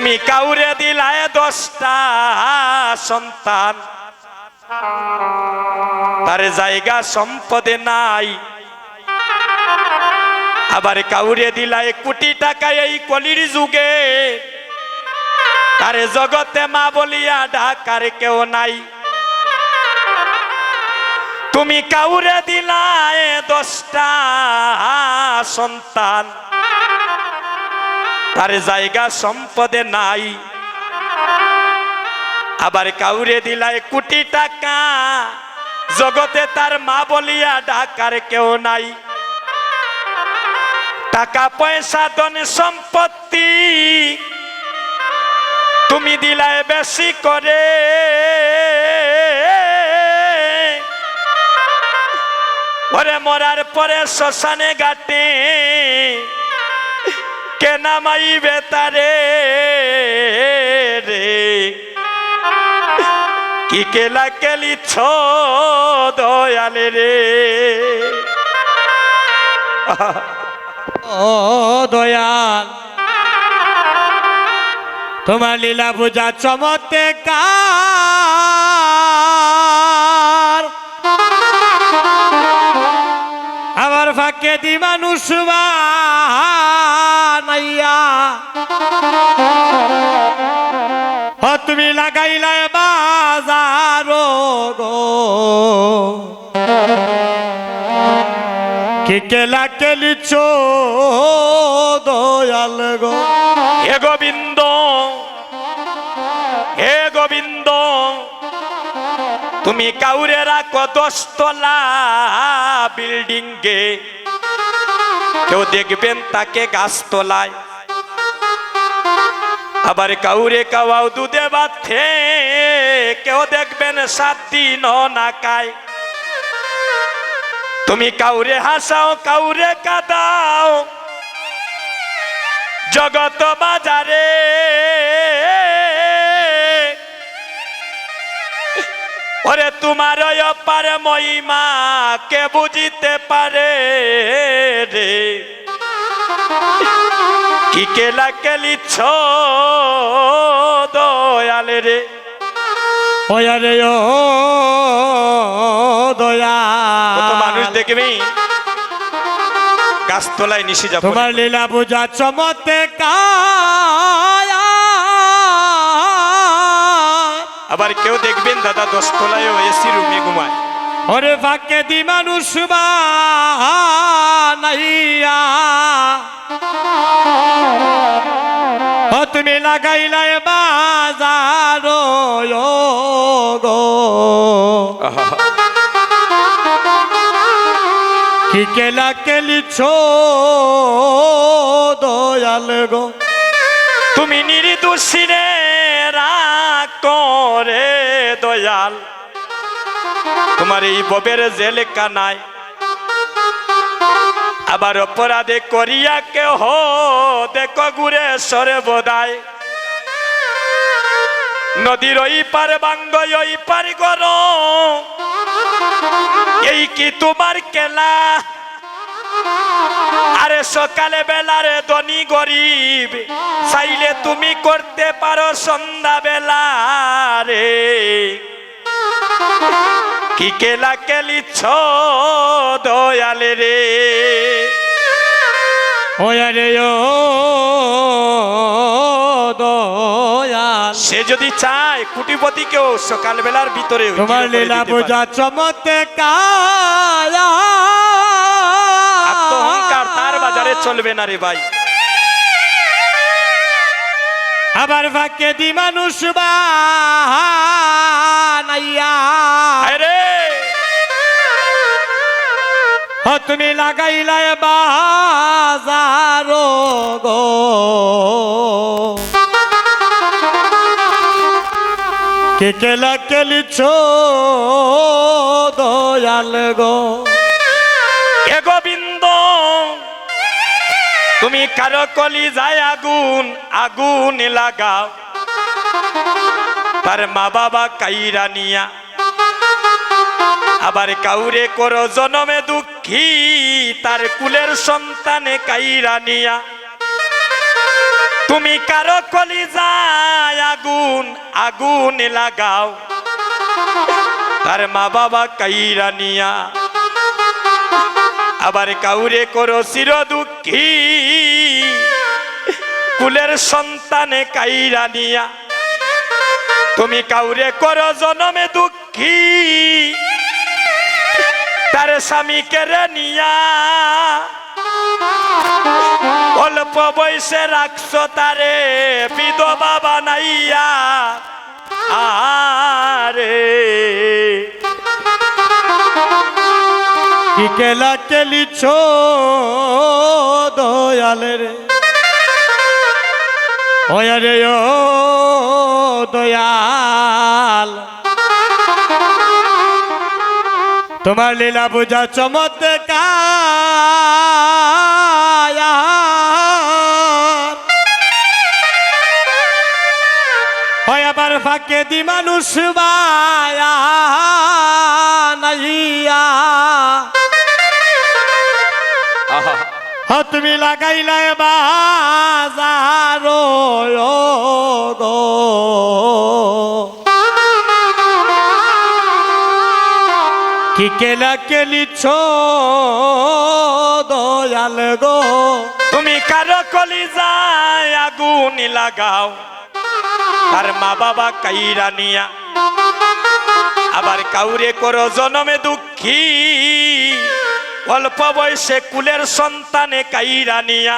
তুমি কাউরে দিলায় দশটা সন্তান। তার জায়গা সম্পদে নাই। আবার কাউরে দিলায় কোটি টাকা এই কলির যুগে। তারে জগতে মা বলিয়া ডাকার কেউ নাই। তুমি কাউরে দিলায় দশটা সন্তান। তার জায়গা সম্পদে নাই। আবার কাউরে দিলাই কোটি টাকা। জগতে তার মা বলিয়া ডাকার কেউ নাই। টাকা, পয়সা, ধন, সম্পত্তি তুমি দিলায় বেশি করে। ওরে মরার পরে শ্মশানে গাটে কে নামাইবে তারে রে? কি কেলা কেলি ছ দয়ালে রে? ও দয়াল, তোমার লীলা পূজা চমতে ফাঁকে দি মানুষ নাইয়া তুমি লাগাইলাই বাজারো গো। কি কেলা কেলিছ দয়াল গো। হে গোবিন্দ তুমি কাউরে রাখো দশতলা বিল্ডিং গে কেউ দেখবেন তাকে গাছতলায়। আবার কাউরে কাওয়াও দুধে বাথে কেউ দেখবেন সাত দিন না কায় তুমি কাউরে হাসাও, কাউরে কাদাও। জগত বাজারে ওরে তোমার অপার মহিমা কে বুঝিতে পারে রে? কি কেলা কেলিছ দয়ালে রে? ওয়ারে ও দয়া কত মানুষ দেখবি? গাছতলায় নিশি যাব তোমার লীলা পূজা চমতে আবার কেউ দেখবেন দাদা দশতলায় এসি রুমে ঘুমায়। ওরে ফাঁকে দি মানুষ নাইয়া। তুমি লাগাইলাই বাজার গো। কি কেলা কেলিছ দয়াল গো। তুমি নির্দোষী রে রাগ করে দয়াল। তোমার এই ববের জেল কানায় আবার অপরাধে করিয়া কেহ, দেখো ঘুরে সরে বোধায় নদীর ওই পার বাঙ্গ ওই পার গর। এই কি তোমার কেলা আরে সকালে বেলারে ধনী গরিব চাইলে তুমি করতে পারো সন্ধ্যা বেলা রে। কি কেলা কেলিছ দয়ালে রে। ওয়ারে ও দয়াল। সে যদি চায় কুটিপতিকেও সকাল বেলার ভিতরে তোমার লীলা পূজা চমতে চলবে না রে ভাই। আবার ফাঁকে দি মানুষ ও তুমি লাগাইলাই বাজার গো। কে কেলা কেলিছ দয়াল গো। তুমি কারও কলি যায় আগুন আগুন লাগাও। তার মা বাবা কাইরা নিয়া। আবার কাউরে করো জনমে দুঃখী, তার কুলের সন্তানে কাইরা নিয়া। তুমি কারও কলি যায় আগুন আগুন লাগাও। তার মা বাবা কাইরা নিয়া। আবার কাউরে করো চির দুঃখী কুলের সন্তানে কাইরা নিয়া, তুমি কাউরে করো জনমে দুঃখী। তার স্বামী কেড়ে নিয়া, অল্প বয়সে রাখছো তারে বিধবা বানাইয়া। আরে, কি কেলা কেলিছ দয়াল রে দয়াল। তোমার লীলা বুঝা চমৎকার। হয় আবার ফাঁকে দি মানুষ বায়া নাইয়া। তুমি লাগাইলাই বাজার গো কি কেলা কেলিছ দয়াল গো? তুমি কারও কলি যায় আগুন লাগাও। তার মা বাবা কাইরা নিয়া। আবার কাউরে করো জনমে দুঃখী। অল্প বয়সে কুলের সন্তানে কাইরা নিয়া,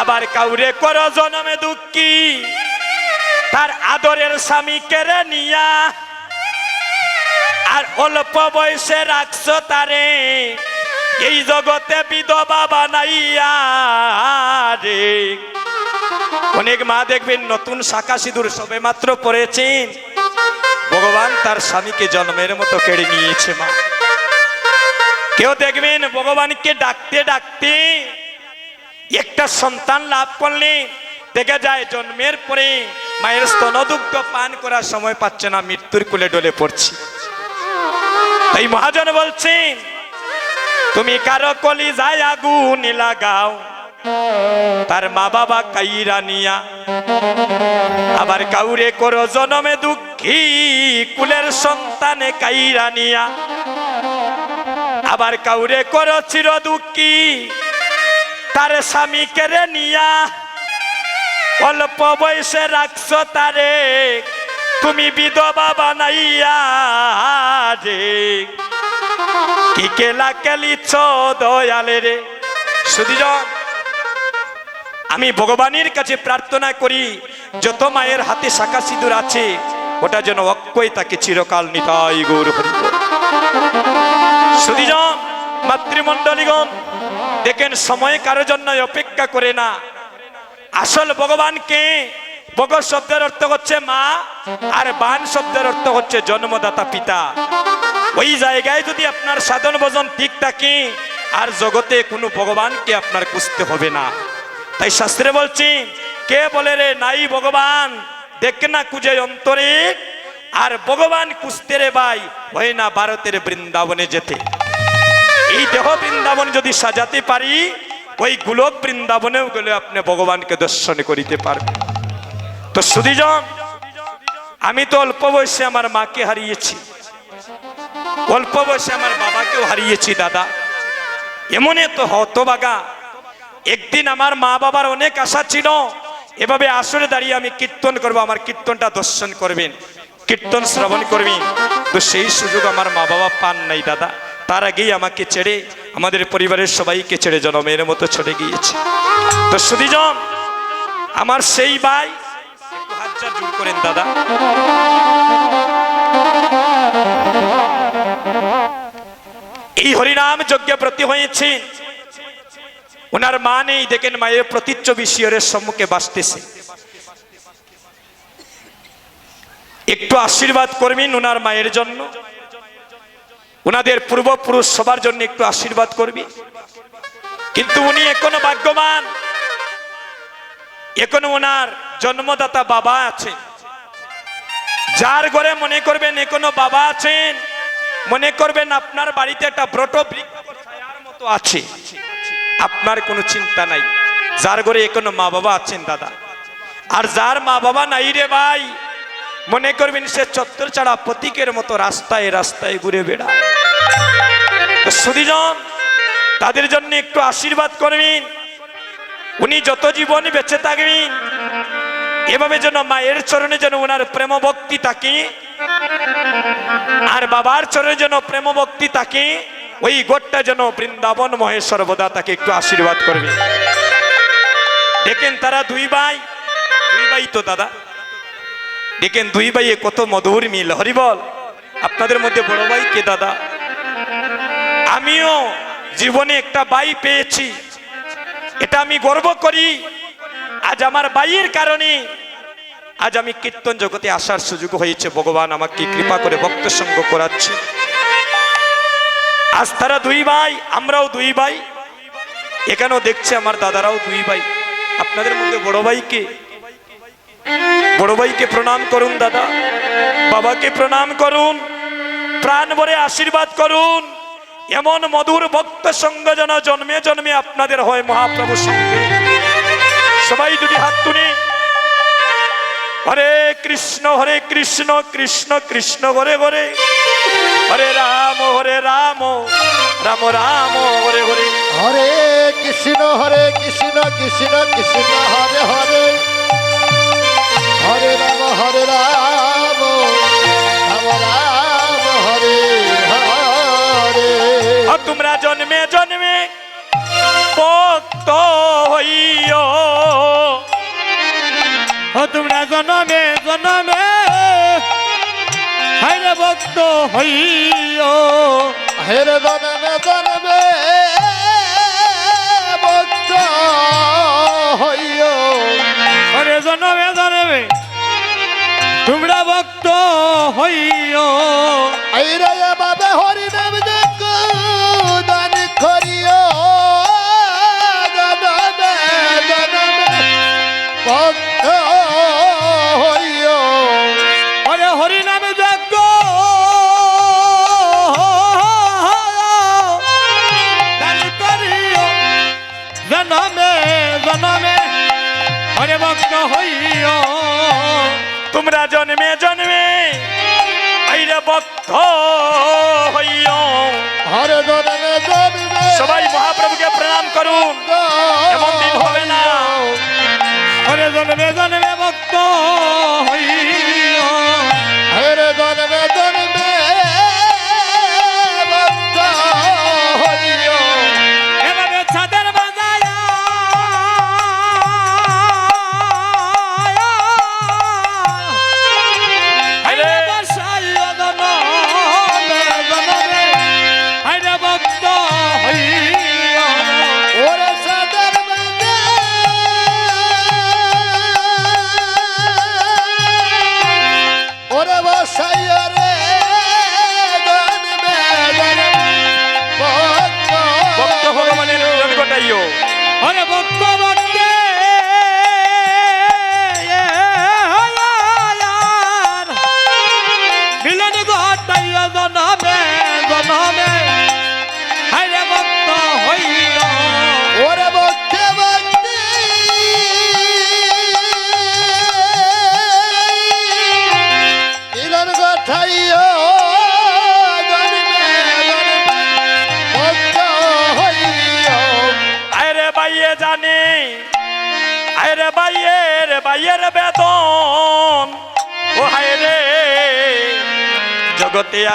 আবার কাউরে করো জনমে দুঃখী, তার আদরের স্বামী কেড়ে নিয়া, আর অল্প বয়সে রাখছো তারে, এই জগতে বিধবা বানাইয়া রে। অনেক মা দেখবেন নতুন শাখা সিঁদুর সবে মাত্র পড়েছেন, ভগবান তার স্বামীকে জন্মের মতো কেড়ে নিয়েছে মা। কেউ দেখবেন ভগবানকে ডাকতে ডাকতে একটা সন্তান লাভ করলে দেখা যায় জন্মের পরে মায়ের স্তনদুগ্ধ পান করার সময় পাচ্ছে না, মৃত্যুর কুলে ডলে পড়ছে। তাই মহাজন বলছেন তুমি কারও কলি যায় আগুন লাগাও, তার মা বাবা কাইরা নিয়া। আবার কাউরে করো জনমে দুঃখী, কুলের সন্তানে কাইরা নিয়া। আবার কাউরে করো চির দুঃখী। তার স্বামী কেড়ে নিয়া অল্প বয়সে রাখছ তারে। তুমি বিধবা বানাইয়া রে কি কেলা কেলিছ দয়ালে রে। সুধীজন, আমি ভগবানের কাছে প্রার্থনা করি, যত মায়ের হাতে শাখা সিঁদুর আছে, ওটা যেন অক্ষয় তাকে চিরকাল নিতাই গৌর হরি সুধীজন মাতৃমণ্ডলীগণ, দেখেন সময় কারোর জন্য অপেক্ষা করে না। আসল ভগবানকে বগ শব্দের অর্থ হচ্ছে মা, আর বান শব্দের অর্থ হচ্ছে জন্মদাতা পিতা। ওই জায়গায় যদি আপনার সাধন ভজন ঠিক থাকে, আর জগতে কোনো ভগবানকে আপনার খুঁজতে হবে না। তাই শাস্ত্রে বলছি, কে বলে রে, নাই ভগবান, দেখ না কুজে অন্তরে আর ভগবান কুস্তে রে ভাই, হয় না ভারতের বৃন্দাবনে যেতে। এই দেহ বৃন্দাবন যদি সাজাতে পারি, ওই গোলক বৃন্দাবনেও গেলে আপনি ভগবানকে দর্শন করিতে পারবেন। তো সুদীজন আমি তো অল্প বয়সে আমার মাকে হারিয়েছি। অল্প বয়সে আমার বাবাকেও হারিয়েছি, দাদা। এমন তো হতবাগা। একদিন আমার মা বাবার অনেক আশা ছিল, এভাবে আসরে দাঁড়িয়ে আমি কীর্তন করব, আমার কীর্তনটা দর্শন করবেন। কীর্তন শ্রবণ করবেন তো সেই সুযোগ আমার মা বাবা পান নাই, দাদা। তার আগেই আমাকে ছেড়ে, আমাদের পরিবারের সবাইকে ছেড়ে জনমের মতো ছড়ে গিয়েছে। তো সুদীজন আমার সেই ভাই জোড় জোড় করেন, দাদা। এই হরিনাম যজ্ঞে প্রতি হয়েছে। ওনার মা নেই, দেখেন মায়ের প্রতিচ্ছবি শিয়রের সম্মুখে বাসতেছে। একটু আশীর্বাদ করবেন ওনার মায়ের জন্য। ওনাদের পূর্বপুরুষ সবার জন্য একটু আশীর্বাদ করবি। কিন্তু উনি এখনও ভাগ্যবান। এখনও ওনার জন্মদাতা বাবা আছেন যার ঘরে মনে করবেন এখনও বাবা আছেন, মনে করবেন আপনার বাড়িতে একটা ব্রত মতো আছে। আপনার কোনো চিন্তা নাই। যার ঘরে এখনও মা বাবা আছেন দাদা। আর যার মা বাবা নাই রে ভাই মনে করবেন সে চত্বর ছাড়া প্রতীকের মতো রাস্তায় রাস্তায় ঘুরে বেড়ায়। সুদীজন তাদের জন্য একটু আশীর্বাদ করবেন। উনি যত জীবন বেঁচে থাকবেন, এভাবে যেন মায়ের চরণে যেন ওনার প্রেম ভক্তি থাকে, আর বাবার চরণে যেন প্রেম ভক্তি থাকে, ওই গোটটা যেন বৃন্দাবন মহে সর্বদা তাকে একটু আশীর্বাদ করবে দেখেন তারা দুই ভাই দুই ভাই তো দাদা। দেখেন দুই ভাইয়ে কত মধুর মিল। হরিবল আপনাদের মধ্যে বড় ভাই কে দাদা? আমিও জীবনে একটা বাই পেয়েছি। এটা আমি গর্ব করি। আজ আমার বাইয়ের কারণে আজ আমি কীর্তন জগতে আসার সুযোগ হয়েছে। ভগবান আমাকে কৃপা করে ভক্ত সঙ্গ করাচ্ছে। আজ তারা দুই ভাই, আমরাও দুই ভাই। এখানেও দেখছে আমার দাদারাও দুই ভাই। আপনাদের মধ্যে বড় ভাইকে বড় ভাইকে প্রণাম করুন, দাদা। বাবাকে প্রণাম করুন। প্রাণ ভরে আশীর্বাদ করুন। এমন মধুর ভক্ত সঙ্গ যেন জন্মে জন্মে আপনাদের হয় মহাপ্রভু সঙ্গে। সবাই যদি হাত তুলে। হরে কৃষ্ণ হরে কৃষ্ণ কৃষ্ণ কৃষ্ণ, হরে হরে। হরে রাম হরে রাম রাম রাম, হরে হরে। হরে কৃষ্ণ হরে কৃষ্ণ কৃষ্ণ কৃষ্ণ, হরে হরে। হরে রাম হরে রাম। রাম রাম হরে হরে। তোমরা জন্মে জন্মে ভক্ত হইও। ও তোমরা জনমে জনমে হাইরে ভক্ত হইও। হেরে জনমে জনমে ভক্ত ওরে জনমে জনমে তোমরা ভক্ত হইও। সবাই মহাপ্রভুকে প্রণাম করুন। এমন দিন হবে না। জন্মে জন্মে ভক্ত হইও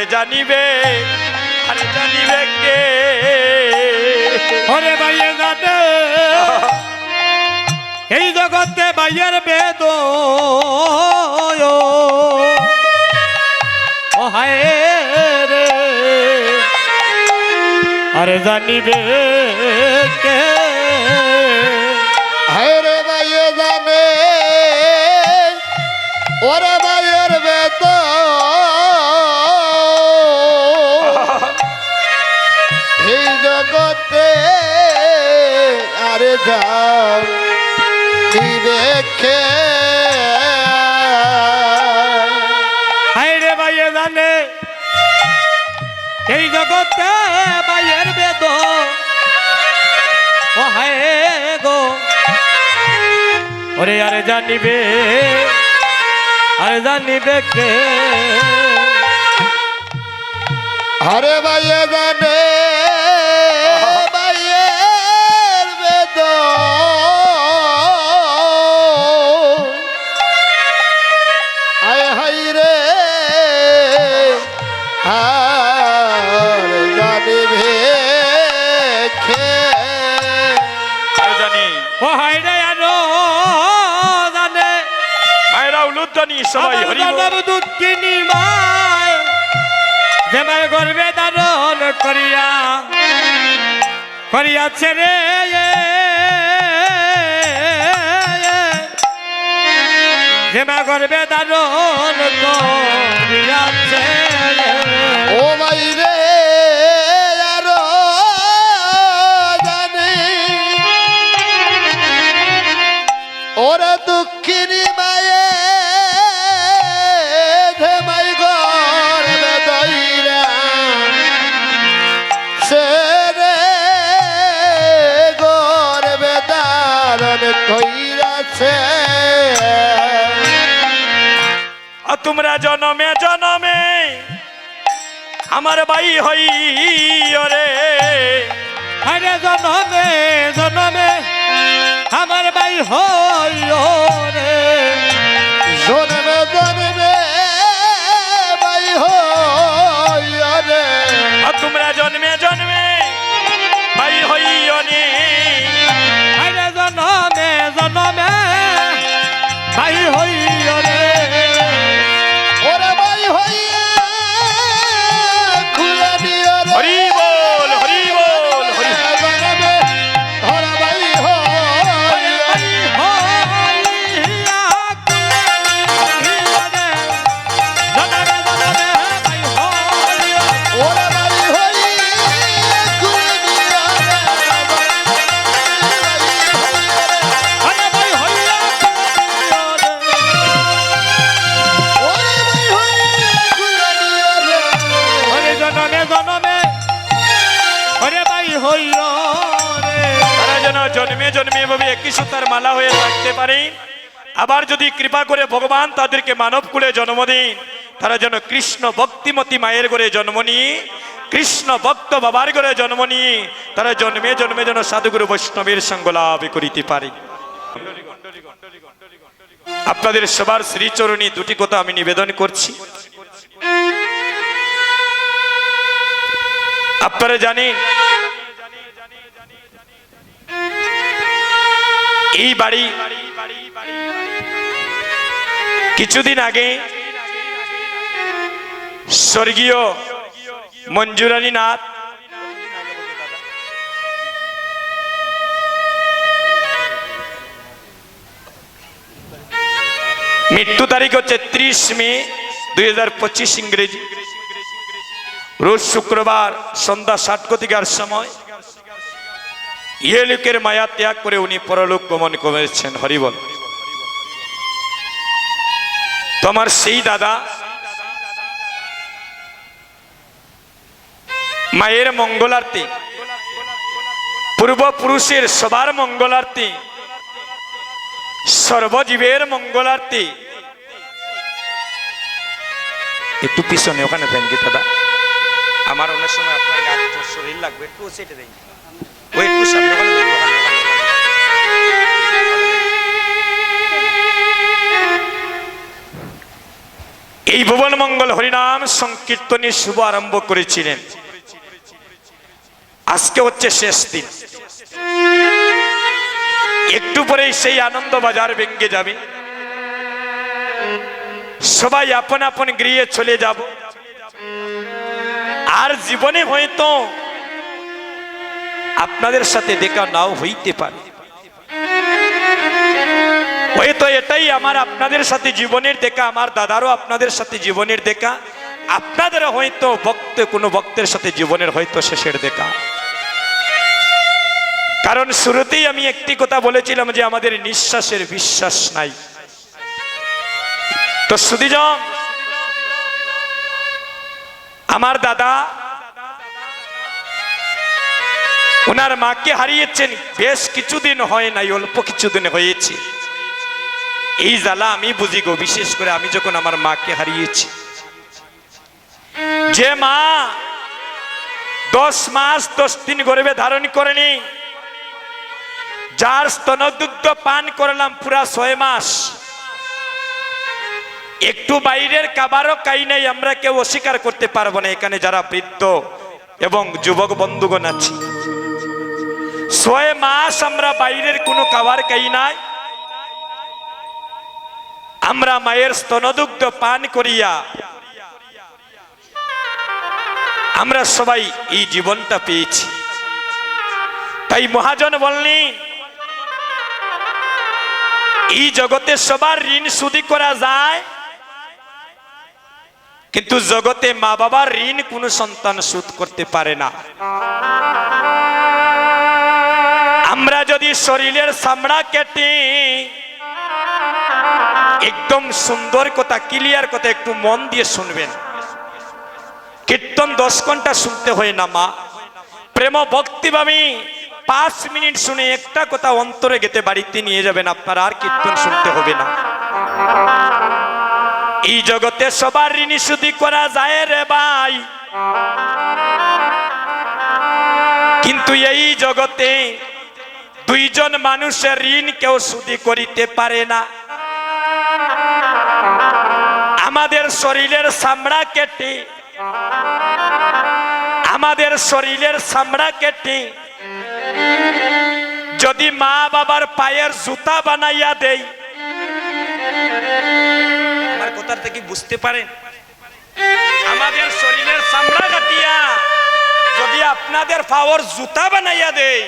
আর জানিবে আর জানিবে কে? ওরে বাইয়ে জানে। এই জগতে বাইয়ের বেদ আরে জানিবে কে? ও হায় গো। ওরে আরে জানিবে আরে জানিবে কে? আরে ভাই জানে। সবাই হরি মায় যে গর্বে দারণ করিয়া করিয়াছে রে। গর্বে দারণ করিয়াছে ও রে আর তোমরা জনমে জনমে আমার বাই হই রে আরে জনমে জনমে আমার বাই হইও কৃপা করে ভগবান তাদেরকে মানব কুলে জন্ম দিন। তারা যেন কৃষ্ণ ভক্তিমতী মায়ের ঘরে জন্ম নিয়ে, কৃষ্ণ ভক্ত বাবার ঘরে জন্ম নিয়ে, তারা জন্মে জন্মে যেন সাধুগুরু বৈষ্ণবের সঙ্গ লাভ করিতে পারে। আপনাদের সবার শ্রীচরণী দুটি কথা আমি নিবেদন করছি। আপনারা জানেন, এই বাড়ি কিছুদিন আগে স্বর্গীয় মঞ্জুরানী নাথ মৃত্যু তারিখ হচ্ছে ত্রিশ মে দুই হাজার পঁচিশ ইংরেজি। রোজ শুক্রবার সন্ধ্যা সাত কতিকার সময় ইয়ে লোকের মায়া ত্যাগ করে উনি পরলোক গমন করেছেন, হরিবল। তোমার সেই দাদা মায়ের মঙ্গলার্থী, পূর্বপুরুষের সবার মঙ্গলার্থী, সর্বজীবের মঙ্গলার্থী। একটু পিছনে ওখানে দেন কি দাদা? আমার অনেক সময় আপনার শরীর লাগবে, একটু সেটে দেন। ওই একটু সামনে এই ভুবন মঙ্গল হরিনাম সংকীর্তনের শুভ আরম্ভ করেছিলেন। আজকে হচ্ছে শেষ দিন। একটু পরেই সেই আনন্দ বাজার ভেঙ্গে যাবে। সবাই আপন আপন গৃহে চলে যাব। আর জীবনে হয়তো আপনাদের সাথে দেখা নাও হইতে পারে। এটাই আমার আপনাদের সাথে জীবনের দেখা, আমার দাদারও আপনাদের সাথে জীবনের দেখা। আপনাদের হয়তো ভক্ত, কোনো ভক্তের সাথে জীবনের হয়তো শেষের দেখা। কারণ শুরুতেই আমি একটি কথা বলেছিলাম যে আমাদের নিঃশ্বাসের বিশ্বাস নাই। তো সুদিজন আমার দাদা ওনার মাকে হারিয়েছেন, বেশ কিছুদিন হয় নাই, অল্প কিছুদিন হয়েছে। এই জ্বালা আমি বুঝি গো, বিশেষ করে আমি যখন আমার মাকে হারিয়েছি। যে মা দশ মাস, দশ দিন গর্ভে ধারণ করেনি, যার স্তনদুগ্ধ পান করলাম পুরা ছয় মাস, একটু বাইরের কাবারও কাই নাই, আমরা কেউ অস্বীকার করতে পারব না, এখানে যারা বৃদ্ধ এবং যুবক বন্ধুগণ আছি। ছয় মাস আমরা বাইরের কোনো কাবার খাই নাই আমরা মায়ের স্তনদুগ্ধ পান করিয়া আমরা সবাই এই জীবনটা পেয়েছি। তাই মহাজন বলনি এই জগতে সবার ঋণ সুদি করা যায়, কিন্তু জগতে মা বাবার ঋণ কোনো সন্তান সুদ করতে পারে না। আমরা যদি শরীরের চামড়া কেটে একদম সুন্দর কথা ক্লিয়ার কথা, একটু মন দিয়ে শুনবেন। কীর্তন দশ ঘণ্টা শুনতে হয় না, মা। প্রেম ভক্তিভাবে পাঁচ মিনিট শুনে একটা কথা অন্তরে গেতে বাড়িতে নিয়ে যাবেন, আপনার আর কীর্তন শুনতে হবে না। এই জগতে সবার ঋণী শুধু করা যায় রে ভাই। কিন্তু এই জগতে দুইজন মানুষের ঋণ কেউ শুধু করিতে পারে না। আমাদের শরীরের চামড়া কেটে। আমাদের শরীরের চামড়া কেটে। যদি মা বাবার পায়ের জুতা বানাইয়া দেই। আমার কথার থেকে বুঝতে পারেন? আমাদের শরীরের চামড়া কাটিয়া যদি আপনাদের পাওয়ার জুতা বানাইয়া দেয়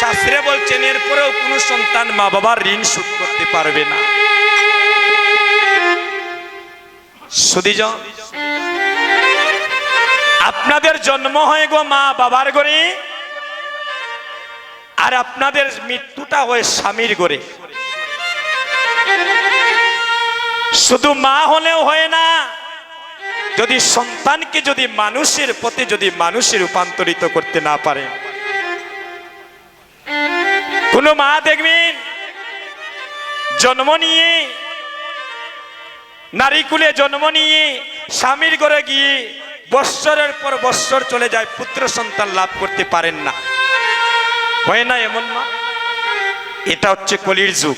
শাস্ত্রে বলছেন, এরপরেও কোনো সন্তান মা বাবার ঋণ শোধ করতে পারবে না। আপনাদের জন্ম হয় গো মা বাবার ঘরে, আর আপনাদের মৃত্যুটা হয় স্বামীর ঘরে। শুধু মা হলেও হয় না, যদি সন্তানকে যদি মানুষের পথে যদি মানুষে রূপান্তরিত করতে না পারে। কোন মা দেখবেন, জন্ম নিয়ে নারীকুলে জন্ম নিয়ে স্বামীর ঘরে গিয়ে বৎসরের পর বৎসর চলে যায়, পুত্র সন্তান লাভ করতে পারেন না। হয় না এমন না? এটা হচ্ছে কলির যুগ।